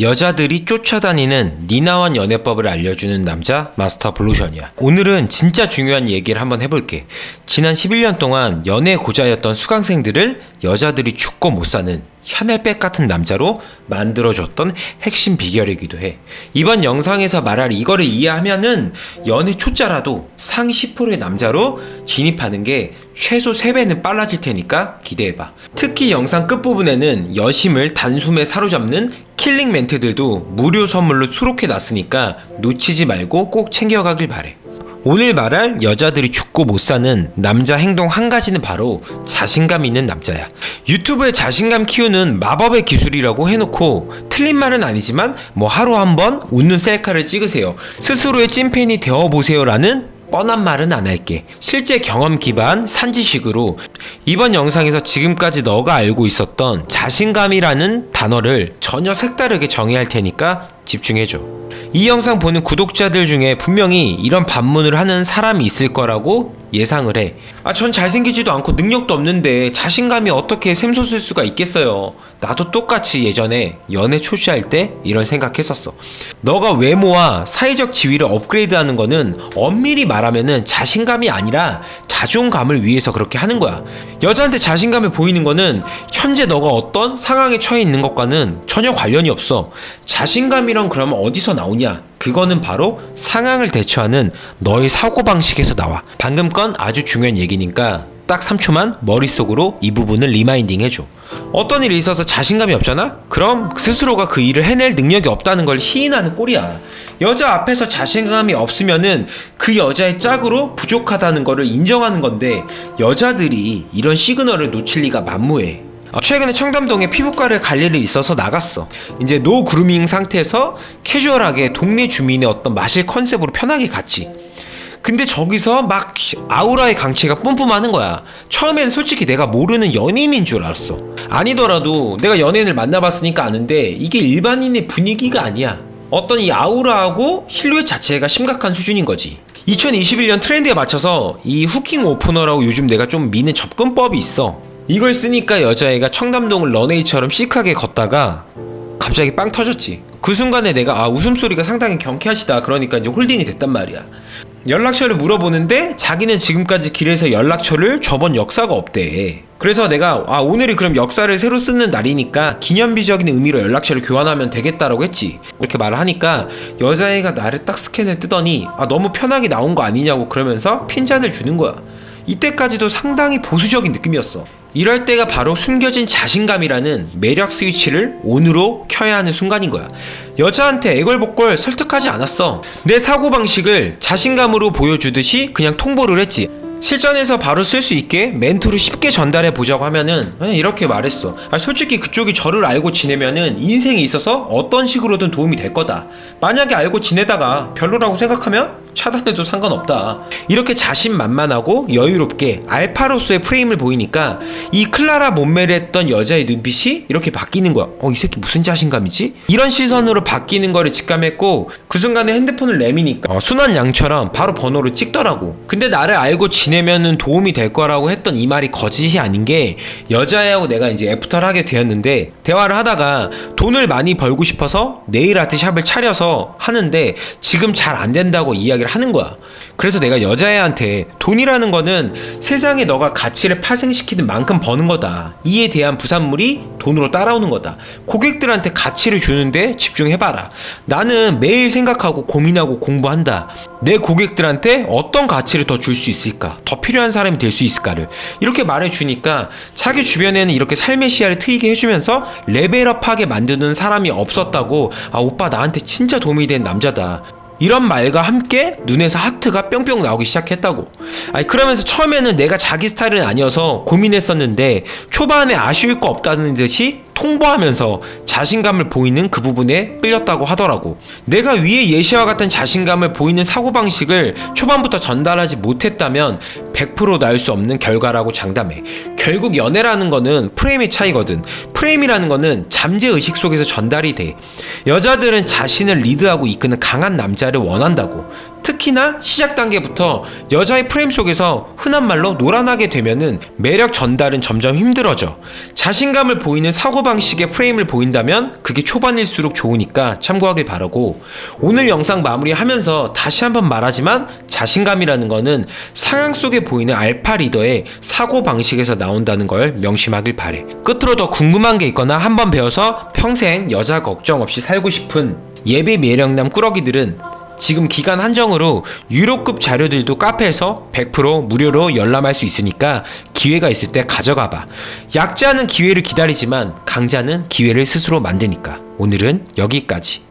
여자들이 쫓아다니는 니나원 연애법을 알려주는 남자 마스터 블루션이야. 오늘은 진짜 중요한 얘기를 한번 해볼게. 지난 11년 동안 연애 고자였던 수강생들을 여자들이 죽고 못 사는 샤넬백 같은 남자로 만들어줬던 핵심 비결이기도 해. 이번 영상에서 말할 이거를 이해하면은 연애 초짜라도 상위 10%의 남자로 진입하는 게 최소 3배는 빨라질 테니까 기대해봐. 특히 영상 끝부분에는 여심을 단숨에 사로잡는 킬링 멘트들도 무료 선물로 수록해 놨으니까 놓치지 말고 꼭 챙겨가길 바래. 오늘 말할 여자들이 죽고 못 사는 남자 행동 한 가지는 바로 자신감 있는 남자야. 유튜브에 자신감 키우는 마법의 기술이라고 해놓고 틀린 말은 아니지만 뭐 하루 한 번 웃는 셀카를 찍으세요. 스스로의 찐팬이 되어보세요라는 뻔한 말은 안 할게. 실제 경험 기반 산지식으로 이번 영상에서 지금까지 너가 알고 있었던 자신감이라는 단어를 전혀 색다르게 정의할 테니까 집중해줘. 이 영상 보는 구독자들 중에 분명히 이런 반문을 하는 사람이 있을 거라고 예상을 해. 아, 전 잘생기지도 않고 능력도 없는데 자신감이 어떻게 샘솟을 수가 있겠어요. 나도 똑같이 예전에 연애 초시할 때 이런 생각했었어. 너가 외모와 사회적 지위를 업그레이드하는 거는 엄밀히 말하면은 자신감이 아니라 자존감을 위해서 그렇게 하는 거야. 여자한테 자신감을 보이는 거는 현재 너가 어떤 상황에 처해 있는 것과는 전혀 관련이 없어. 자신감이 란 그러면 어디서 나오냐? 그거는 바로 상황을 대처하는 너의 사고방식에서 나와. 방금 건 아주 중요한 얘기니까 딱 3초만 머릿속으로 이 부분을 리마인딩 해줘. 어떤 일이 있어서 자신감이 없잖아? 그럼 스스로가 그 일을 해낼 능력이 없다는 걸 시인하는 꼴이야. 여자 앞에서 자신감이 없으면은 그 여자의 짝으로 부족하다는 거를 인정하는 건데 여자들이 이런 시그널을 놓칠 리가 만무해. 어, 최근에 청담동에 피부과를 갈 일이 있어서 나갔어. 이제 노 그루밍 상태에서 캐주얼하게 동네 주민의 어떤 마실 컨셉으로 편하게 갔지. 근데 저기서 막 아우라의 강체가 뿜뿜하는 거야. 처음엔 솔직히 내가 모르는 연인인 줄 알았어. 아니더라도 내가 연예인을 만나봤으니까 아는데 이게 일반인의 분위기가 아니야. 어떤 이 아우라하고 실루엣 자체가 심각한 수준인 거지. 2021년 트렌드에 맞춰서 이 후킹 오프너라고 요즘 내가 좀 미는 접근법이 있어. 이걸 쓰니까 여자애가 청담동을 런웨이처럼 시크하게 걷다가 갑자기 빵 터졌지. 그 순간에 내가 아 웃음소리가 상당히 경쾌하시다. 그러니까 이제 홀딩이 됐단 말이야. 연락처를 물어보는데 자기는 지금까지 길에서 연락처를 줘본 역사가 없대. 그래서 내가 아 오늘이 그럼 역사를 새로 쓰는 날이니까 기념비적인 의미로 연락처를 교환하면 되겠다라고 했지. 이렇게 말을 하니까 여자애가 나를 딱 스캔을 뜨더니 아 너무 편하게 나온 거 아니냐고 그러면서 핀잔을 주는 거야. 이때까지도 상당히 보수적인 느낌이었어. 이럴 때가 바로 숨겨진 자신감이라는 매력 스위치를 온으로 켜야 하는 순간인 거야. 여자한테 애걸복걸 설득하지 않았어. 내 사고방식을 자신감으로 보여주듯이 그냥 통보를 했지. 실전에서 바로 쓸 수 있게 멘트로 쉽게 전달해 보자고 하면은 이렇게 말했어. 아, 솔직히 그쪽이 저를 알고 지내면은 인생에 있어서 어떤 식으로든 도움이 될 거다. 만약에 알고 지내다가 별로라고 생각하면 차단해도 상관없다. 이렇게 자신만만하고 여유롭게 알파로서의 프레임을 보이니까 이 클라라 몸매를 했던 여자의 눈빛이 이렇게 바뀌는 거야. 어, 이 새끼 무슨 자신감이지? 이런 시선으로 바뀌는 거를 직감했고 그 순간에 핸드폰을 내미니까 어, 순한 양처럼 바로 번호를 찍더라고. 근데 나를 알고 지내면은 도움이 될 거라고 했던 이 말이 거짓이 아닌 게 여자애하고 내가 이제 애프터를 하게 되었는데 대화를 하다가 돈을 많이 벌고 싶어서 네일 아트 샵을 차려서 하는데 지금 잘 안 된다고 이야기 를 하는 거야. 그래서 내가 여자애한테 돈이라는 거는 세상에 너가 가치를 파생시키는 만큼 버는 거다. 이에 대한 부산물이 돈으로 따라오는 거다. 고객들한테 가치를 주는데 집중해봐라. 나는 매일 생각하고 고민하고 공부한다. 내 고객들한테 어떤 가치를 더 줄 수 있을까? 더 필요한 사람이 될 수 있을까를 이렇게 말해주니까 자기 주변에는 이렇게 삶의 시야를 트이게 해주면서 레벨업하게 만드는 사람이 없었다고 아 오빠 나한테 진짜 도움이 된 남자다. 이런 말과 함께 눈에서 하트가 뿅뿅 나오기 시작했다고. 아니 그러면서 처음에는 내가 자기 스타일은 아니어서 고민했었는데 초반에 아쉬울 거 없다는 듯이 통보하면서 자신감을 보이는 그 부분에 끌렸다고 하더라고. 내가 위에 예시와 같은 자신감을 보이는 사고방식을 초반부터 전달하지 못했다면 100% 나올 수 없는 결과라고 장담해. 결국 연애라는 거는 프레임의 차이거든. 프레임이라는 거는 잠재 의식 속에서 전달이 돼. 여자들은 자신을 리드하고 이끄는 강한 남자를 원한다고. 특히나 시작 단계부터 여자의 프레임 속에서 흔한 말로 노란하게 되면은 매력 전달은 점점 힘들어져. 자신감을 보이는 사고방식의 프레임을 보인다면 그게 초반일수록 좋으니까 참고하길 바라고. 오늘 영상 마무리하면서 다시 한번 말하지만 자신감이라는 거는 상향 속에 보이는 알파 리더의 사고방식에서 나온다는 걸 명심하길 바래. 끝으로 더 궁금한 게 있거나 한 번 배워서 평생 여자 걱정 없이 살고 싶은 예비 매력남 꾸러기들은 지금 기간 한정으로 유료급 자료들도 카페에서 100% 무료로 열람할 수 있으니까 기회가 있을 때 가져가 봐. 약자는 기회를 기다리지만 강자는 기회를 스스로 만드니까. 오늘은 여기까지.